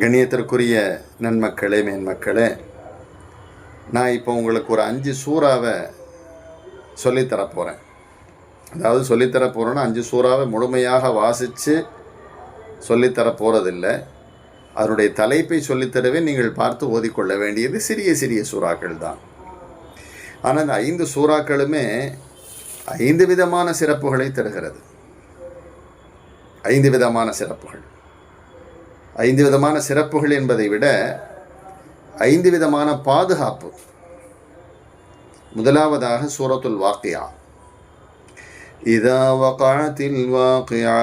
கண்ணியத்திற்குரிய நன்மக்களே மேன்மக்களே நான் இப்போ உங்களுக்கு ஒரு அஞ்சு சூறாவை சொல்லித்தரப்போகிறேன் அதாவது சொல்லித்தரப் போகிறேன்னா அஞ்சு சூறாவை முழுமையாக வாசித்து சொல்லித்தர போகிறதில்ல அதனுடைய தலைப்பை சொல்லித்தரவே நீங்கள் பார்த்து ஓதிக்கொள்ள வேண்டியது சிறிய சிறிய சூறாக்கள் தான். ஆனால் இந்த ஐந்து சூறாக்களுமே ஐந்து விதமான சிறப்புகளை தருகிறது. ஐந்து விதமான சிறப்புகள். ஐந்து விதமான சிறப்புகள் என்பதை விட ஐந்து விதமான பாதுகாப்பு. முதலாவதாக சூரத்துல் வாக்கியா. இதா வகாத்தில் வாக்கியா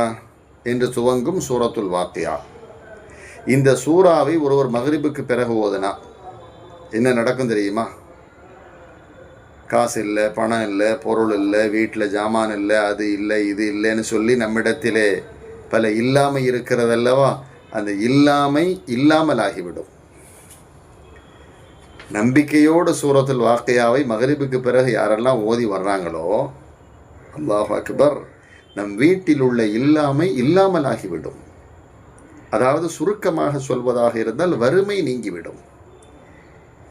என்று துவங்கும் சூரத்துல் வாக்கியா. இந்த சூறாவை ஒருவர் மகரிபுக்கு பிறகு ஓதுனா என்ன நடக்கும் தெரியுமா? காசு இல்லை பணம் இல்லை பொருள் இல்லை வீட்டில் ஜாமான் இல்லை அது இல்லை இது இல்லைன்னு சொல்லி நம்மிடத்திலே பல இல்லாமல் இருக்கிறதல்லவா? அந்த இல்லாமை இல்லாமல் ஆகிவிடும் நம்பிக்கையோடு சூரத்தில் வாக்கையாவை மகரிபுக்கு பிறகு யாரெல்லாம் ஓதி வர்றாங்களோ அல்லாஹ் அக்பர் நம் வீட்டில் உள்ள இல்லாமை இல்லாமல் ஆகிவிடும் அதாவது சுருக்கமாக சொல்வதாக இருந்தால் வறுமை நீங்கிவிடும்.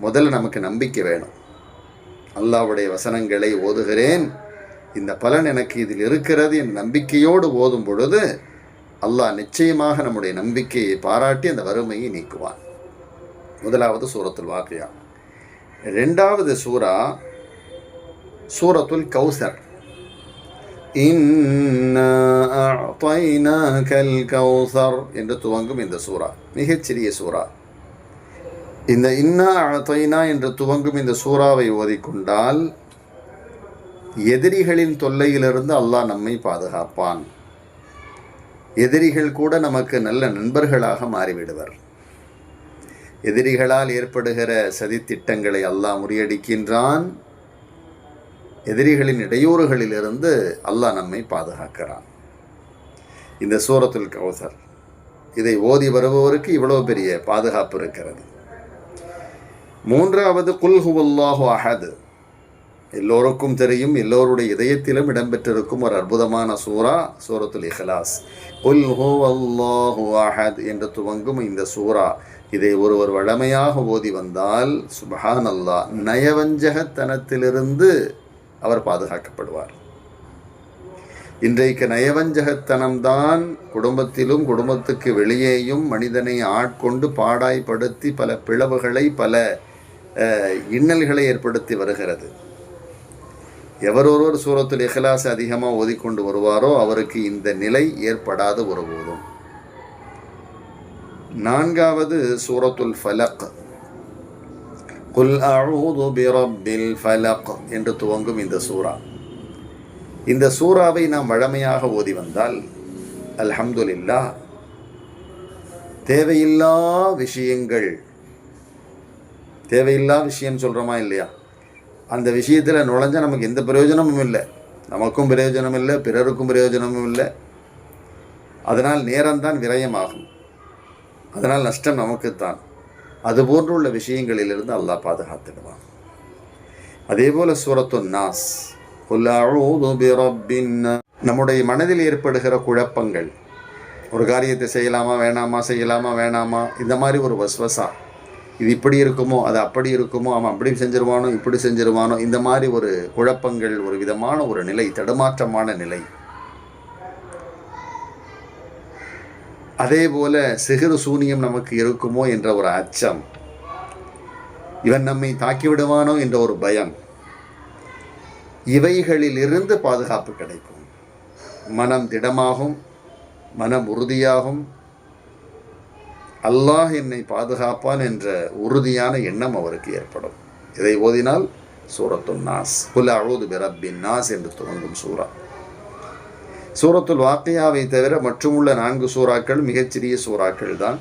முதல்ல நமக்கு நம்பிக்கை வேணும். அல்லாவுடைய வசனங்களை ஓதுகிறேன். இந்த பலன் எனக்கு இதில் இருக்கிறது. என் நம்பிக்கையோடு ஓதும் பொழுது அல்லாஹ் நிச்சயமாக நம்முடைய நம்பிக்கையை பாராட்டி அந்த வறுமையை நீக்குவான். முதலாவது சூரத்துல் வாக்கியா. ரெண்டாவது சூரா சூரத்துல் கௌசர். கல் கௌசர் என்று துவங்கும் இந்த சூரா. மிகச்சிறிய சூரா. இந்த இன்னா அத்தைனா என்று துவங்கும் இந்த சூறாவை ஓதிக்கொண்டால் எதிரிகளின் தொல்லையிலிருந்து அல்லாஹ் நம்மை பாதுகாப்பான். எதிரிகள் கூட நமக்கு நல்ல நண்பர்களாக மாறிவிடுவர். எதிரிகளால் ஏற்படுகிற சதித்திட்டங்களை அல்லாஹ் முறியடிக்கின்றான். எதிரிகளின் இடையூறுகளிலிருந்து அல்லாஹ் நம்மை பாதுகாக்கிறான். இந்த சூரத்துல் கௌசர் இதை ஓதி வருபவருக்கு இவ்வளோ பெரிய பாதுகாப்பு இருக்கிறது. மூன்றாவது குல்ஹுவல்லாஹு அஹது. எல்லோருக்கும் தெரியும் எல்லோருடைய இதயத்திலும் இடம்பெற்றிருக்கும் ஒரு அற்புதமான சூரா சூரத்துல் இஹ்லாஸ். குல் ஹூ அல்லாஹு அஹத் என்று துவங்கும் இந்த சூரா இதை ஒருவர் வழமையாக ஓதி வந்தால் சுபஹான் அல்லா நயவஞ்சகத்தனத்திலிருந்து அவர் பாதுகாக்கப்படுவார். இன்றைக்கு நயவஞ்சகத்தனம்தான் குடும்பத்திலும் குடும்பத்துக்கு வெளியேயும் மனிதனை ஆட்கொண்டு பாடாய்படுத்தி பல பிளவுகளை பல இன்னல்களை ஏற்படுத்தி வருகிறது. எவர் ஒருவர் சூரத்தில் இஹ்லாஸ் அதிகமாக ஓதிக்கொண்டு வருவாரோ அவருக்கு இந்த நிலை ஏற்படாத ஒருபோதும். நான்காவது சூரத்துல் ஃபலக். குல் அஊது பிரப்பில் ஃபலக் என்று துவங்கும் இந்த சூரா. இந்த சூறாவை நாம் வழமையாக ஓதி வந்தால் அல்ஹம்துலில்லா தேவையில்லா விஷயங்கள் தேவையில்லா விஷயம் சொல்கிறோமா இல்லையா? அந்த விஷயத்தில் நுழைஞ்சால் நமக்கு எந்த பிரயோஜனமும் இல்லை. நமக்கும் பிரயோஜனம் இல்லை பிறருக்கும் பிரயோஜனமும் இல்லை. அதனால் நேரம்தான் விரயமாகும். அதனால் நஷ்டம் நமக்குத்தான். அதுபோன்றுள்ள விஷயங்களிலிருந்து அல்லாஹ் பாதுகாத்துடுவான். அதே போல் சூரத்து நாஸ் நம்முடைய மனதில் ஏற்படுகிற குழப்பங்கள் ஒரு காரியத்தை செய்யலாமா வேணாமா செய்யலாமா வேணாமா இந்த மாதிரி ஒரு வஸ்வசா. இது இப்படி இருக்குமோ அது அப்படி இருக்குமோ அவன் அப்படி செஞ்சிருவானோ இப்படி செஞ்சிருவானோ இந்த மாதிரி ஒரு குழப்பங்கள் ஒரு விதமான ஒரு நிலை தடுமாற்றமான நிலை. அதே போல சிகரு சூனியம் நமக்கு இருக்குமோ என்ற ஒரு அச்சம். இவன் நம்மை தாக்கிவிடுவானோ என்ற ஒரு பயம். இவைகளிலிருந்து பாதுகாப்பு கிடைக்கும். மனம் திடமாகும் மனம் உறுதியாகும் அல்லாஹ் என்னை பாதுகாப்பான் என்ற உறுதியான எண்ணம் அவருக்கு ஏற்படும். இதை ஓதினால் சூரத்துல் நாஸ். குல் அழுது பிரப்பின் நாஸ் என்று துவங்கும் சூறா சூரத்துல் வாக்கையாவை தவிர மற்றுமுள்ள நான்கு சூறாக்கள் மிகச்சிறிய சூறாக்கள் தான்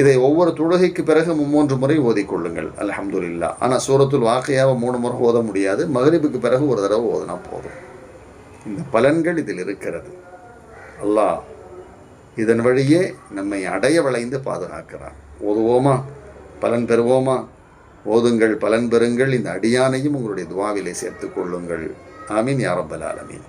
இதை ஒவ்வொரு தொழுகைக்கு பிறகு மும்மூன்று முறை ஓதிக்கொள்ளுங்கள். அலமதுல்லா ஆனால் சூரத்துல் வாக்கையாவை மூணு முறை ஓத முடியாது. மகரிபுக்கு பிறகு ஒரு தடவை ஓதுனா போதும். இந்த பலன்கள் இதில் இருக்கிறது. அல்லாஹ் இதன் வழியே நம்மை அடைய வளைந்து பாதுகாக்கிறான் ஓதுவோமா? பலன் பெறுவோமா? ஓதுங்கள் பலன் பெறுங்கள். இந்த அடியானையும் உங்களுடைய துவாவிலே சேர்த்துக் கொள்ளுங்கள். ஆமீன் யாரப்பல் ஆலமீன்.